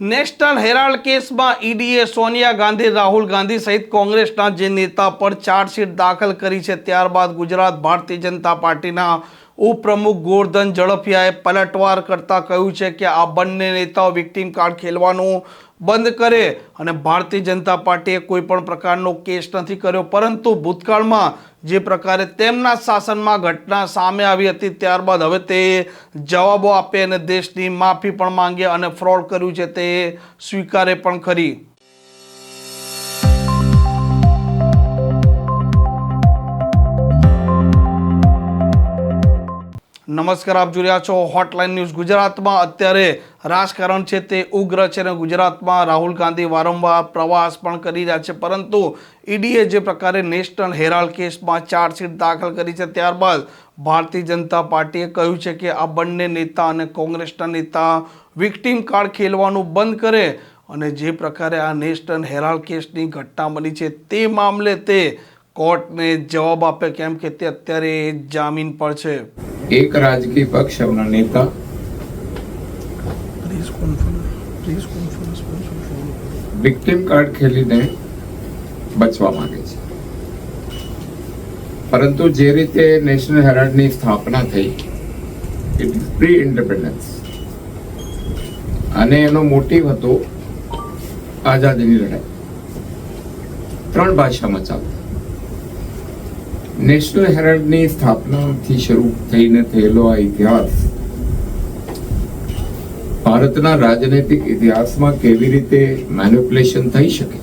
National Herald કેસમાં ઈડીએ સોનિયા ગાંધી, રાહુલ ગાંધી સહિત કોંગ્રેસના જે નેતા પર ચાર્જશીટ દાખલ કરી છે, ત્યારબાદ ગુજરાત ભારતીય જનતા પાર્ટીના ઉપપ્રમુખ ગોરધન ઝડફિયાએ પલટવાર કરતા કહ્યું છે કે આ બંને નેતાઓ વિક્ટીમ કાર્ડ ખેલવાનું બંધ કરે અને ભારતીય જનતા પાર્ટીએ કોઈ પણ પ્રકારનો કેસ નથી કર્યો. પરંતુ ભૂતકાળમાં જે પ્રકારે તેમના શાસનમાં ઘટના સામે આવી હતી, ત્યારબાદ હવે તે જવાબો આપે અને દેશની માફી પણ માંગે અને ફ્રોડ કર્યું છે તે સ્વીકારે પણ ખરી. નમસ્કાર, આપ જોઈ રહ્યા છો હોટલાઇન ન્યૂઝ ગુજરાતમાં. અત્યારે રાજકારણ છે તે ઉગ્ર છે અને ગુજરાતમાં રાહુલ ગાંધી વારંવાર પ્રવાસ પણ કરી રહ્યા છે. પરંતુ ઈડીએ જે પ્રકારે નેશનલ હેરાલ્ડ કેસમાં ચાર્જશીટ દાખલ કરી છે, ત્યારબાદ ભારતીય જનતા પાર્ટીએ કહ્યું છે કે આ બંને નેતા અને કોંગ્રેસના નેતા વિક્ટીમ કાર્ડ ખેલવાનું બંધ કરે અને જે પ્રકારે આ નેશનલ હેરાલ્ડ કેસની ઘટના બની છે તે મામલે તે કોર્ટને જવાબ આપે, કેમ કે તે અત્યારે જામીન પર છે. એક રાજકીય પક્ષ એમના નેતા વિક્ટિમ કાર્ડ ખેલીને બચવા માંગે છે. પરંતુ જે રીતે નેશનલ હેરાલ્ડની સ્થાપના થઈ ઇટ પ્રી ઇન્ડિપેન્ડન્સ અને એનો મોટિવ હતો આઝાદીની લડાઈ. ત્રણ ભાષામાં ચાલતી નેશનલ હેરાલ્ડની સ્થાપનાથી શરૂ થઈને થયેલો આ ઇતિહાસ ભારતના રાજનૈતિક ઇતિહાસમાં કેવી રીતે મેન્યુપ્યુલેશન થઈ શકે?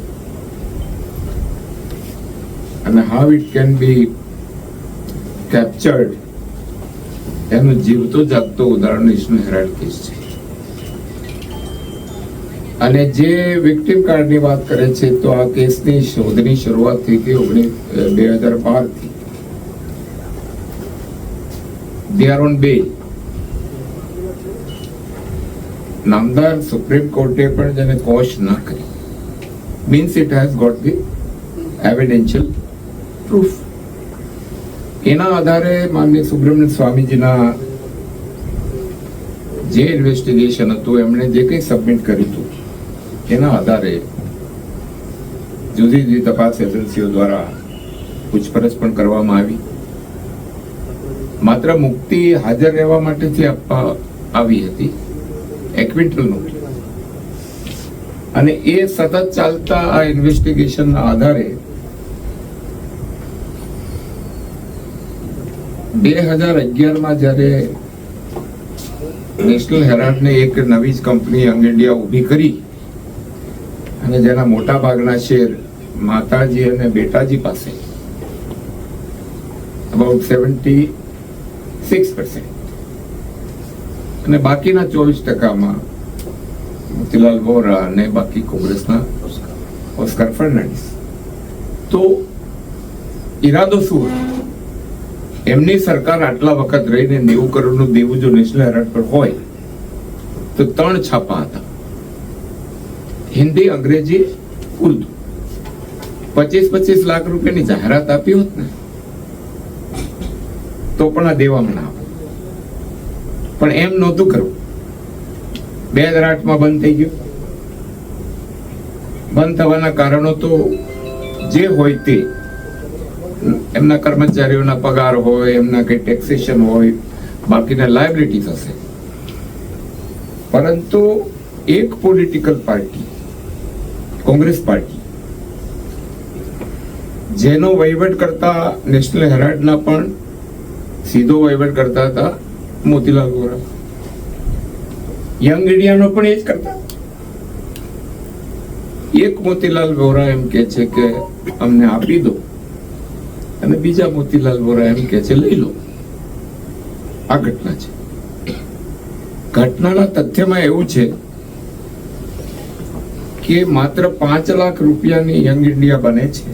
અને how it can be captured એનું જીવતો જાગતો ઉદાહરણ નેશનલ હેરાલ્ડ કેસ છે. અને જે વિક્ટિમ કાર્ડની વાત કરે છે, તો આ કેસની શોધની શરૂઆત થઈ ગઈ ઓગણીસ, બે હજાર બારથી they are on bail. નામદાર સુપ્રીમ કોર્ટે પણ જેને કોશ ન કરી. Means it has got the evidential proof એના આધારે માનનીય સુબ્રમણ્ય સ્વામીજીના જે ઇન્વેસ્ટિગેશન હતું, એમણે જે કંઈ સબમિટ કર્યું હતું, એના આધારે જુદી જુદી તપાસ એજન્સીઓ દ્વારા પૂછપરછ પણ કરવામાં આવી. માત્ર મુક્તિ હાજર રહેવા માટેથી આપવા આવી હતી એક્વિન્ટલ નોટિસ અને એ સતત ચાલતા આ ઇન્વેસ્ટિગેશનના આધારે બે હજાર અગિયારમાં જ્યારે નેશનલ હેરાલ્ડને એક નવી જ કંપની યંગ ઇન્ડિયા ઊભી કરી અને જેના મોટા ભાગના શેર માતાજી અને બેટાજી પાસે અબાઉટ સેવન્ટી સિક્સ અને બાકીના ચોવીસ ટકામાં મોતીલાલ વોરા અને બાકી કોંગ્રેસના ઓસ્કર ફર્નાન્ડિસ તો ઈરાદો શું એમની સરકાર આટલા વખત રહીને નેવું કરોડનું દેવું જો નેશનલ હેરાલ્ડ પર હોય, તો ત્રણ છાપા હતા. હિન્દી, અંગ્રેજી, ઉર્દુ. પચીસ પચીસ લાખ રૂપિયાની જાહેરાત આપી હોત ને તો પણ આ દેવામાં ના આવે. પણ એમ નહોતું કરવું. બે હજાર આઠમાં બંધ થઈ ગયું. બંધ થવાના કારણો તો જે હોય તે. એમના કર્મચારીઓના પગાર હોય, એમના કઈ ટેક્સેશન હોય, બાકીના લાયબિલિટી થશે પરંતુ એક પોલિટિકલ પાર્ટી કોંગ્રેસ પાર્ટી જેનો વહીવટ કરતા નેશનલ હેરાલ્ડના પણ સીધો વહીવટ કરતા હતા મોતીલાલ વોરા યંગ ઇન્ડિયાનો પણ એ જ કરતા. એક મોતીલાલ વોરા એમ કે છે કે અમને આપી દો અને બીજા મોતીલાલ વોરા એમ કે છે લઈ લો. આ ઘટના છે. ઘટનાના તથ્યમાં એવું છે કે માત્ર પાંચ લાખ રૂપિયાની યંગ ઇન્ડિયા બને છે.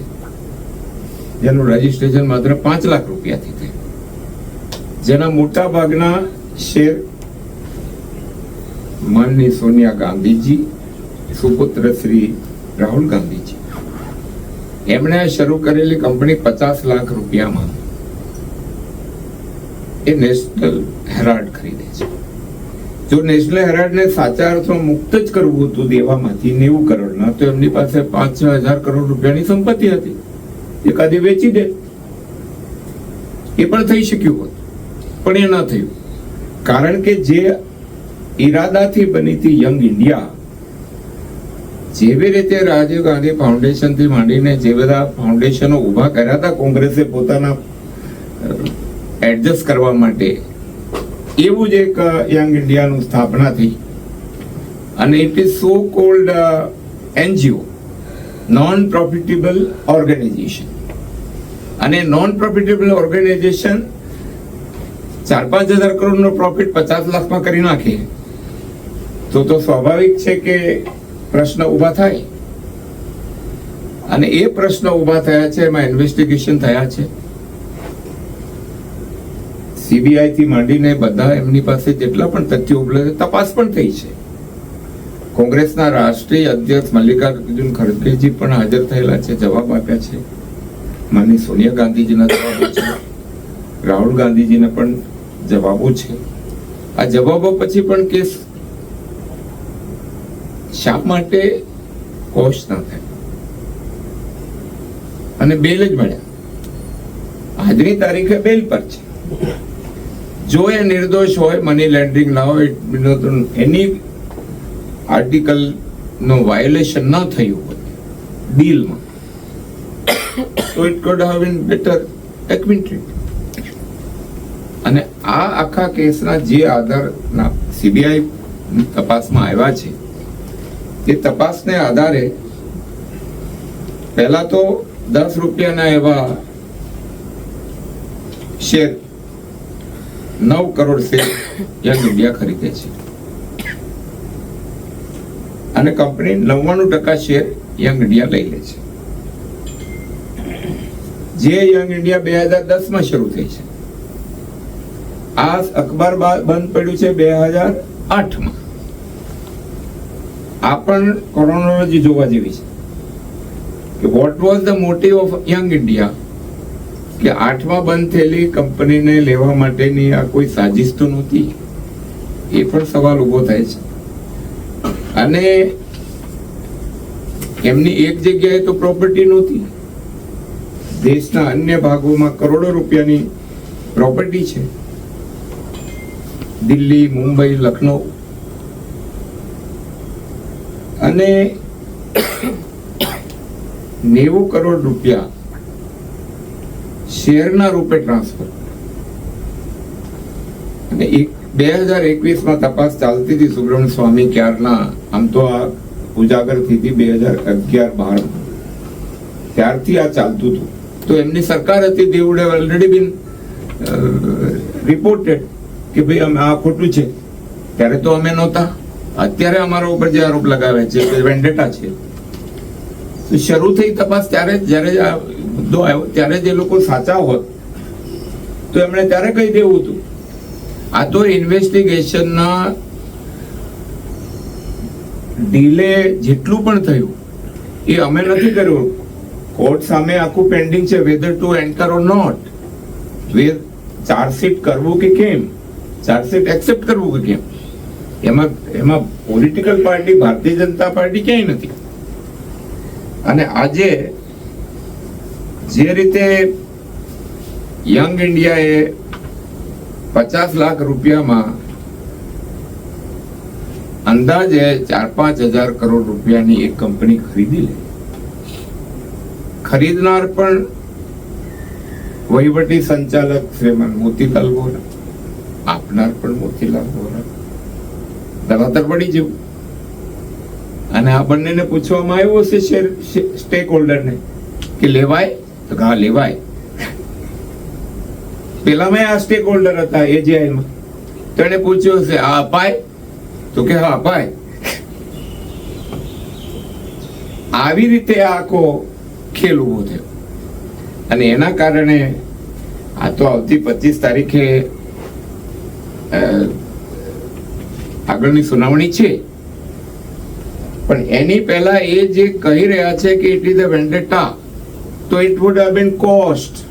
જેનું રજીસ્ટ્રેશન માત્ર પાંચ લાખ રૂપિયાથી જેના મોટા ભાગના શેર માનની સોનિયા ગાંધીજી, સુપુત્ર શ્રી રાહુલ ગાંધીજી. એમણે શરૂ કરેલી કંપની પચાસ લાખ રૂપિયામાં એ નેશનલ હેરાલ્ડ ખરીદે છે. જો નેશનલ હેરાલ્ડને સાચા અર્થમાં મુક્ત જ કરવું હતું દેવામાંથી નેવું કરોડના તો એમની પાસે પાંચ છ હજાર કરોડ રૂપિયાની સંપત્તિ હતી. એકાદી વેચી દે. એ પણ થઈ શક્યું પણ એ ન થયું. કારણ કે જે ઈરાદાથી બની હતી યંગ ઇન્ડિયા, જેવી રીતે રાજીવ ગાંધી ફાઉન્ડેશનથી માંડીને જે બધા ફાઉન્ડેશનો ઊભા કર્યા હતા કોંગ્રેસે પોતાના એડજસ્ટ કરવા માટે, એવું જ એક યંગ ઇન્ડિયાનું સ્થાપના થઈ. અને it is so called NGO non profitable organisation અને નોન પ્રોફિટેબલ ઓર્ગેનાઇઝેશન ચાર પાંચ હજાર કરોડનો પ્રોફિટ પચાસ લાખમાં કરી નાખીએ. તો તો સ્વાભાવિક છે કે પ્રશ્ન ઊભા થાય. અને એ પ્રશ્ન ઊભા થયા છે, એમાં ઇન્વેસ્ટિગેશન થયા છે. સીબીઆઈ થી માંડીને બધા એમની પાસે જેટલા પણ તથ્યો ઉપલબ્ધ તપાસ પણ થઈ છે. કોંગ્રેસના રાષ્ટ્રીય અધ્યક્ષ મલ્લિકાર્જુન ખડગેજી પણ હાજર થયેલા છે, જવાબ આપ્યા છે. માની સોનિયા ગાંધીજીના જવાબ છે. રાહુલ ગાંધીજીના પણ જવાબો છે. આ જવાબો પછી પણ કેસ શા માટે કોશ ના થાય? અને બેલ જ મળ્યા આજની તારીખે બેલ પર છે. જો એ નિર્દોષ હોય મની લેન્ડરિંગ ના હોય, એની આર્ટિકલ નો વાયોલેશન ન થયું હોય ડીલમાં તો it could have better acquitted અને આ આખા કેસના જે આધારના સીબીઆઈ તપાસમાં આવ્યા છે, એ તપાસને આધારે પહેલા તો દસ રૂપિયાના એવા શેર, નવ કરોડ શેર યંગ ઇન્ડિયા ખરીદે છે. અને કંપની નવ્વાણું ટકા શેર યંગ ઇન્ડિયા લઈ લે છે. જે યંગ ઇન્ડિયા બે હજાર દસમાં શરૂ થઈ છે. આ અખબાર બંધ પડ્યું છે બે હજાર આઠમાં. આ પણ ક્રોનોલોજી જોવા જેવી છે. કે what was the motive of young India કે આઠમાં બંધ થયેલી કંપનીને લેવા માટેની આ કોઈ સાજિશ તો નહોતી? એ પણ સવાલ ઊભો થાય છે. અને એમની એક જગ્યાએ તો પ્રોપર્ટી નહોતી. દેશના અન્ય ભાગોમાં કરોડો રૂપિયાની પ્રોપર્ટી છે. દિલ્હી, મુંબઈ લખનઉ અને નેવું કરોડ રૂપિયા શેરના રૂપે ટ્રાન્સફર? અને બે હજાર એકવીસમાં તપાસ ચાલતી હતી સુબ્રમણ્ય સ્વામી ક્યારના? આમ તો આ ઉજાગર થઈ બે હજાર અગિયાર બાર. ત્યારથી આ ચાલતું હતું. તો એમની સરકાર હતી have already been રિપોર્ટેડ કે ભાઈ અમે આ ખોટું છે. ત્યારે તો અમે નહોતા. અત્યારે અમારા ઉપર જે આરોપ લગાવે છે વેન્ડેટા છે. તો શરૂ થઈ તપાસ ત્યારે જ્યારે આ મુદ્દો આવ્યો, ત્યારે જ લોકો સાચા હોત, તો એમણે ત્યારે કહી દેવું હતું. આ તો ઇન્વેસ્ટિગેશનના ડીલે જેટલું પણ થયું, એ અમે નથી કર્યું. કોર્ટ સામે આખું પેન્ડિંગ છે whether to enter or not where chargesheet કરવું કે કેમ? ચાર્જશીટ એક્સેપ્ટ કરવું કે કેમ? એમાં એમાં political party Bharatiya Janata party ક્યાંય નથી. અને આજે જે રીતે યંગ ઇન્ડિયાએ પચાસ લાખ રૂપિયામાં અંદાજે ચાર પાંચ હજાર કરોડ રૂપિયાની એક કંપની ખરીદી લે. ખરીદનાર પણ વહીવટી સંચાલક શ્રીમાન મોતીલાલ વોરા. આપનાર પણ મોતીલાલ વોરા અને આ બંનેને પૂછવામાં આવ્યું હશે શેર સ્ટેક હોલ્ડરને કે લેવાય? તો હા, લેવાય. પેલામાં આ સ્ટેક હોલ્ડર હતા એજીઆઈમાં તો પૂછ્યું હશે આ અપાય? તો કે, હા, અપાય. આવી રીતે આખો ખેલ ઊભો થયો. અને એના કારણે આ તો આવતી પચીસ તારીખે આગળની સુનાવણી છે. પણ એની પહેલા એ જે કહી રહ્યા છે કે ઇટ ઇઝ અ વેન્ડેટા તો it would have been cost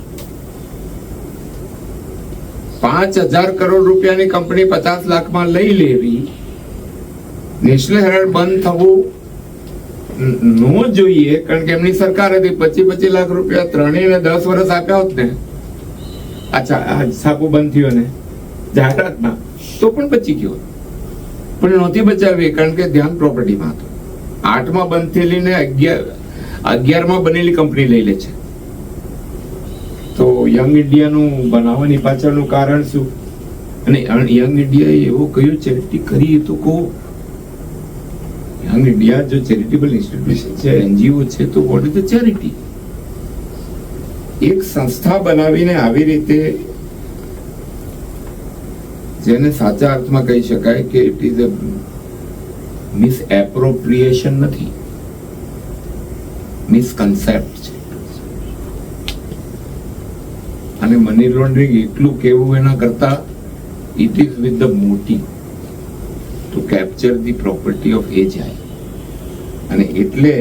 પાંચ હજાર કરોડ રૂપિયાની કંપની પચાસ લાખમાં લઈ લેવી. નેશનલ હેરાલ્ડ બંધ થવું ન- જોઈએ, કારણ કે એમની સરકાર હતી. પચીસ પચીસ લાખ રૂપિયા ત્રણેય ને દસ વર્ષ આપ્યા હોત ને. અચ્છા છાપું બંધ થયો ને. જાહેરાતમાં તો પણ બચી ગયો પણ નહોતી બચાવી, કારણ કે ધ્યાન પ્રોપર્ટીમાં હતું. આઠમાં બંધ થયેલી ને અગિયાર, અગિયારમાં બનેલી કંપની લઈ લે છે. તો યંગ ઇન્ડિયાનું બનાવવાની પાછળનું કારણ શું? અને યંગ ઇન્ડિયાએ એવો કયો ચેરિટી કરી તો કહો. યંગ ઇન્ડિયા જો ચેરિટેબલ ઇન્સ્ટિટ્યુશન છે એનજીઓ છે, તો વોટ ઇઝ ધ ચેરિટી એક સંસ્થા બનાવીને આવી રીતે જેને સાચા અર્થમાં કહી શકાય કે it is a misappropriation નથી. મિસકન્સેપ્ટ છે. અને મની લોન્ડરિંગ એટલું કેવું એના કરતા it is with the motive to capture the property of એ જાય અને એટલે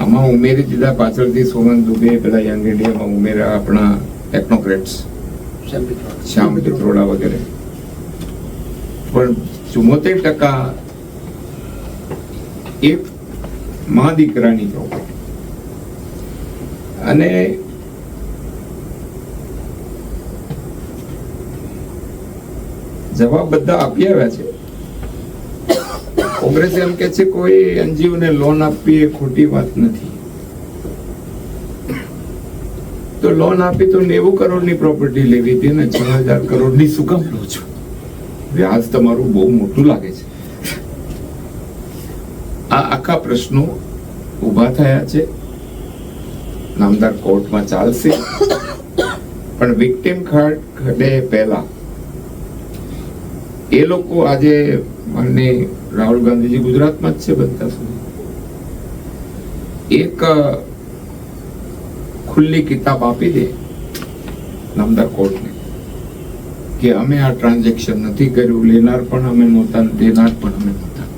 આમાં ઉમેરી દીધા પાછળથી સોમન દુબે, પેલા યંગ ઇન્ડિયામાં ઉમેર્યા આપણા ટેકનોક્રેટ્સ શ્યામ પિત્રોડા વગેરે. પણ ચુમ્મોતેર ટકા એક મા દીકરાની પ્રોપર્ટી અને જવાબ બધા આપી આવ્યા છે. કોંગ્રેસ એમ કે છે કોઈ એનજીઓ ને લોન આપવી એ ખોટી વાત નથી. તો લોન આપી તો નેવું કરોડની પ્રોપર્ટી લેવી હતી ને છ હજાર કરોડની શું કામ લો છો વ્યાજ તમારું બહુ મોટું લાગે છે. આ આખા પ્રશ્નો ઊભા થયા છે. નામદાર કોર્ટમાં ચાલશે. પણ વિક્ટિમ કાર્ડ ઘટે પહેલા એ લોકો આજે મને રાહુલ ગાંધીજી ગુજરાતમાં જ છે બધા સુધી. એક ખુલ્લી કિતાબ આપી દે નામદાર કોર્ટને, કે અમે આ ટ્રાન્ઝેક્શન નથી કર્યું, લેનાર પણ અમે નહોતા, દેનાર પણ અમે નહોતા.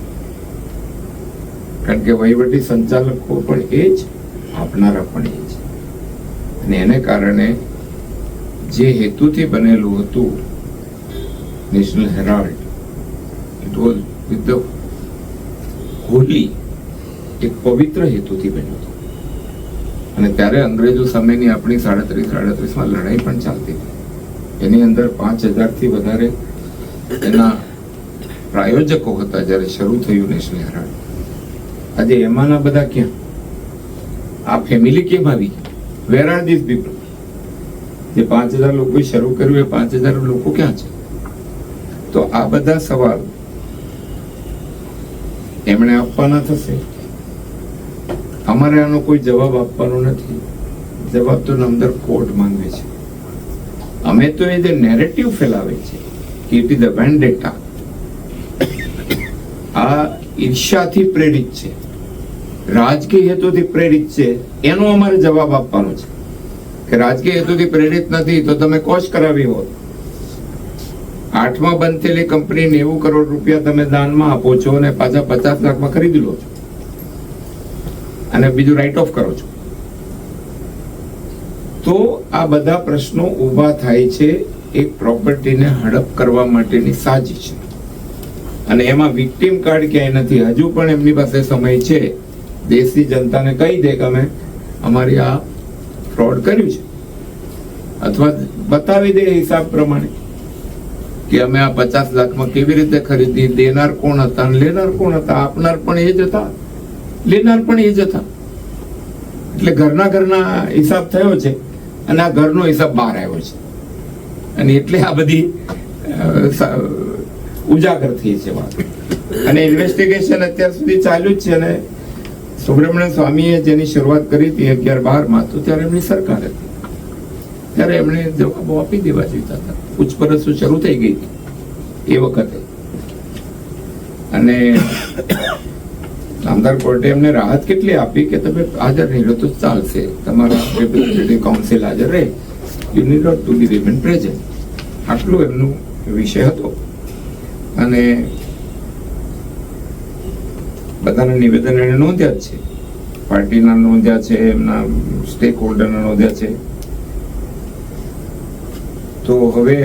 કારણ કે વહીવટી સંચાલકો પણ એ જ, આપનારા પણ એ જ. અને એને કારણે જે હેતુથી બનેલું હતું National Herald it was with the holy એક પવિત્ર હેતુથી બન્યું હતું. અને ત્યારે અંગ્રેજો સામેની આપણી સાડત્રીસ, સાડત્રીસમાં લડાઈ પણ ચાલતી. એની અંદર પાંચ હજારથી વધારે એના પ્રાયોજકો હતા જ્યારે શરૂ થયું નેશનલ હેરાલ્ડ. આજે એમાંના બધા ક્યાં? આ ફેમિલી કેમ આવી? વેર આર ધીઝ પીપલ જે પાંચ હજાર લોકોએ શરૂ કર્યું, એ પાંચ હજાર લોકો ક્યાં છે? તો આ બધા સવાલ એમણે આપવાના થશે. અમારે આનો કોઈ જવાબ આપવાનો નથી. જવાબ તો નામદાર કોર્ટ માંગે છે. અમે તો એ જે નેરેટિવ ફેલાવે છે કે ઇટ ઇઝ અ વેન્ડેટા આ ઈર્ષ્યાથી પ્રેરિત છે. રાજકીય હેતુથી પ્રેરિત છે. એનો અમારે જવાબ આપવાનો છે. કે રાજકીય હેતુથી પ્રેરિત નથી તો તમે કોશ કરાવી હોત. આઠમાં બંધ થયેલી કંપની નેવું કરોડ રૂપિયા તમે દાનમાં આપો છો અને પાછા પચાસ લાખમાં ખરીદી લો છો. અને બીજું રાઇટ ઓફ કરો છો. તો આ બધા પ્રશ્નો ઊભા થાય છે એ પ્રોપર્ટીને હડપ કરવા માટેની સાજી છે. અને એમાં વિક્ટિમ કાર્ડ ક્યાંય નથી. હજુ પણ એમની પાસે સમય છે. દેશી જનતાને કહી દે કે અમે અમારી આ ફ્રોડ કર્યું છે. અથવા બતાવી દે હિસાબ પ્રમાણે કે અમે આ પચાસ લાખમાં કેવી રીતે ખરીદી, દેનાર કોણ હતા લેનાર કોણ હતા? આપનાર પણ એ જ હતા. લેનાર પણ એ જ હતા. એટલે ઘરના ઘરના હિસાબ થયો છે અને આ ઘરનો હિસાબ બહાર આવ્યો છે. અને એટલે આ બધી ઉજાગર થઈ છે વાત. અને ઇન્વેસ્ટિગેશન અત્યાર સુધી ચાલ્યું જ છે અને સુબ્રમણ્ય સ્વામીએ જેની શરૂઆત કરી હતી અગિયાર બારમાં તો ત્યારે એમની સરકાર હતી. ત્યારે એમણે જવાબો આપી દેવા જોઈતા હતા. પૂછપરછ શરૂ થઈ ગઈ હતી એ વખતે. અને નામદાર કોર્ટે એમને રાહત કેટલી આપી કે તમે હાજર નહીં? રહો તો ચાલશે. તમારા રિપ્રેઝેન્ટેટિવ કાઉન્સિલ હાજર રહે. You need not to be remain present આટલું એમનું વિષય હતો. અને બધાના નિવેદન એને નોંધ્યા જ છે. પાર્ટીના નોંધ્યા છે, એમના સ્ટેક હોલ્ડરના નોંધ્યા છે. તો હવે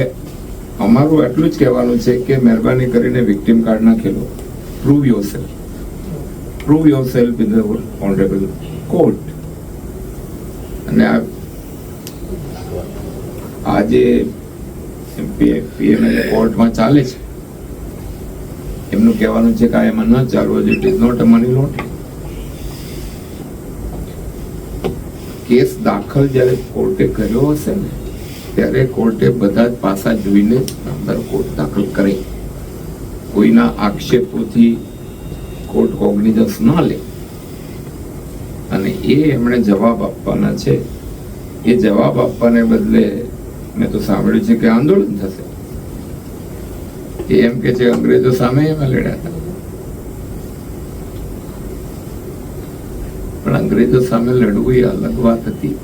અમારું એટલું જ કહેવાનું છે કે મહેરબાની કરીને victim card નાખેલો prove yourself prove yourself in the honorable court. અને આ પીએમએલ કોર્ટમાં ચાલે છે. એમનું કહેવાનું છે કે એમાં ન ચાલવો જોઈએ. It is not a money laundering case દાખલ જ્યારે કોર્ટે કર્યો હશે ને, ત્યારે કોર્ટે બધા જ પાસા જોઈને અંદર કોર્ટ દાખલ કરે કોઈના આક્ષેપોથી કોર્ટ કોગ્નિઝન્સ ન લે. અને એ એમણે જવાબ આપવાના છે. એ જવાબ આપવાને બદલે મેં તો સાંભળ્યું છે કે આંદોલન થશે. એમ કે છે, અંગ્રેજો સામે એમાં લડ્યા હતા. પણ અંગ્રેજો સામે લડવું એ અલગ વાત હતી.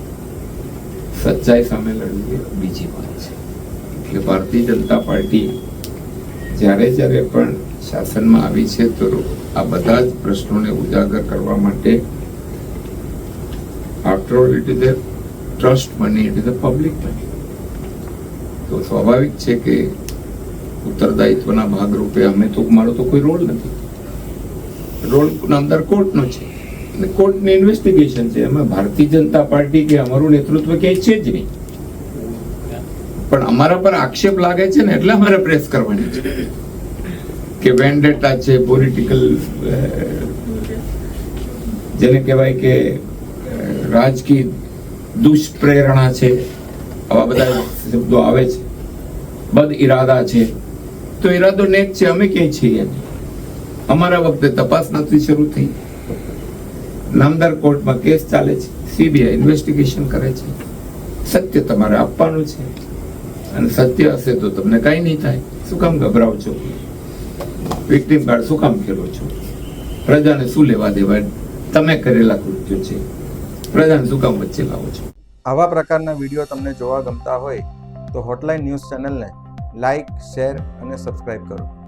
સચ્ચાઈ સામે લડવું એ બીજી વાત છે. એટલે ભારતીય જનતા પાર્ટી જ્યારે જ્યારે પણ શાસનમાં આવી છે, તો આ બધા જ પ્રશ્નોને ઉજાગર કરવા માટે after all it is trust money it is a public money તો સ્વાભાવિક છે કે ઉત્તરદાયિત્વના ભાગરૂપે અમે તો, મારો તો કોઈ રોલ નથી. રોલ અંદર કોર્ટનો છે. અને કોર્ટની ઇન્વેસ્ટિગેશન છે. એમાં ભારતીય જનતા પાર્ટી કે અમારું નેતૃત્વ ક્યાંય છે જ નહીં. પણ અમારા પર આક્ષેપ લાગે છે ને, એટલે અમારે પ્રેસ કરવાની છે. કે વેન્ડેટા છે પોલિટિકલ જેને કહેવાય કે રાજકીય દુષ્પ્રેરણા છે, આવા બધા શબ્દો આવે છે. બદ ઈરાદા છે. તો ઈરાદો નેક છે, અમે ક્યાંય છીએ અમારા વખતે તપાસ નથી શરૂ થઈ. નામદાર કોર્ટમાં કેસ ચાલે છે, સીબીઆઈ ઇન્વેસ્ટિગેશન કરે છે. સત્ય તમારે આપવાનું છે. અને સત્ય હશે તો તમને કાંઈ નહીં થાય. શું કામ ગભરાવ છો? વિક્ટિમ કાર્ડ શું કામ કરો છો? પ્રજાને શું લેવા દેવા? તમે કરેલા કૃત્યો છે. પ્રજાને શું કામ વચ્ચે લાવો છો? આવા પ્રકારના વીડિયો તમને જોવા ગમતા હોય તો હોટલાઇન ન્યૂઝ ચેનલને લાઇક શેર અને સબસ્ક્રાઇબ કરો.